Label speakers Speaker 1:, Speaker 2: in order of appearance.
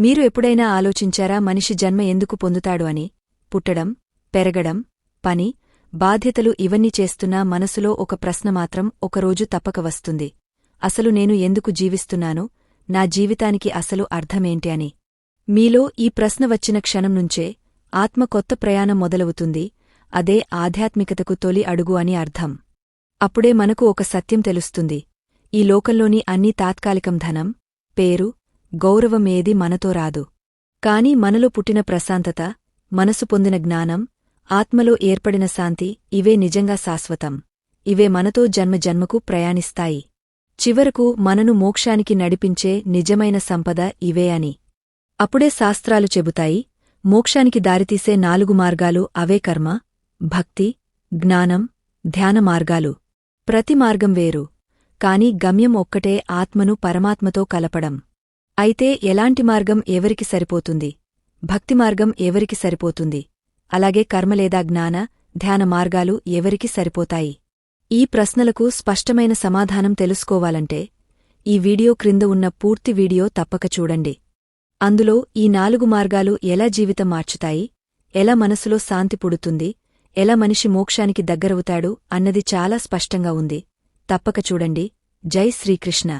Speaker 1: మీరు ఎప్పుడైనా ఆలోచించారా మనిషి జన్మ ఎందుకు పొందుతాడు అని? పుట్టడం పెరగడం పని బాధ్యతలు ఇవన్నీ చేస్తున్నా మనసులో ఒక ప్రశ్న మాత్రం ఒకరోజు తప్పక వస్తుంది. అసలు నేను ఎందుకు జీవిస్తున్నాను? నా జీవితానికి అసలు అర్థమేంటి అని? మీలో ఈ ప్రశ్న వచ్చిన క్షణం నుంచే ఆత్మ కొత్త ప్రయాణం మొదలవుతుంది. అదే ఆధ్యాత్మికతకు తొలి అడుగు అని అర్థం. అప్పుడే మనకు ఒక సత్యం తెలుస్తుంది. ఈ లోకంలోని అన్నీ తాత్కాలికం ధనం పేరు గౌరవమేది మనతో రాదు. కాని మనలో పుట్టిన ప్రశాంతత మనసు పొందిన జ్ఞానం ఆత్మలో ఏర్పడిన శాంతి ఇవే నిజంగా శాశ్వతం. ఇవే మనతో జన్మ జన్మకు ప్రయాణిస్తాయి. చివరకు మనను మోక్షానికి నడిపించే నిజమైన సంపద ఇవే అని. అప్పుడే శాస్త్రాలు చెబుతాయి మోక్షానికి దారితీసే నాలుగు మార్గాలు అవే కర్మ భక్తి జ్ఞానం ధ్యాన మార్గాలు. ప్రతి మార్గం వేరు కాని గమ్యం ఒక్కటే ఆత్మను పరమాత్మతో కలపడం. అయితే ఎలాంటి మార్గం ఎవరికి సరిపోతుంది? భక్తి మార్గం ఎవరికి సరిపోతుంది? అలాగే కర్మ లేదా జ్ఞాన ధ్యాన మార్గాలు ఎవరికి సరిపోతాయి? ఈ ప్రశ్నలకు స్పష్టమైన సమాధానం తెలుసుకోవాలంటే ఈ వీడియో క్రింద ఉన్న పూర్తి వీడియో తప్పక చూడండి. అందులో ఈ నాలుగు మార్గాలు ఎలా జీవితం మార్చుతాయి ఎలా మనసులో శాంతి పుడుతుంది ఎలా మనిషి మోక్షానికి దగ్గరవుతాడు అన్నది చాలా స్పష్టంగా ఉంది. తప్పక చూడండి. జై శ్రీకృష్ణ.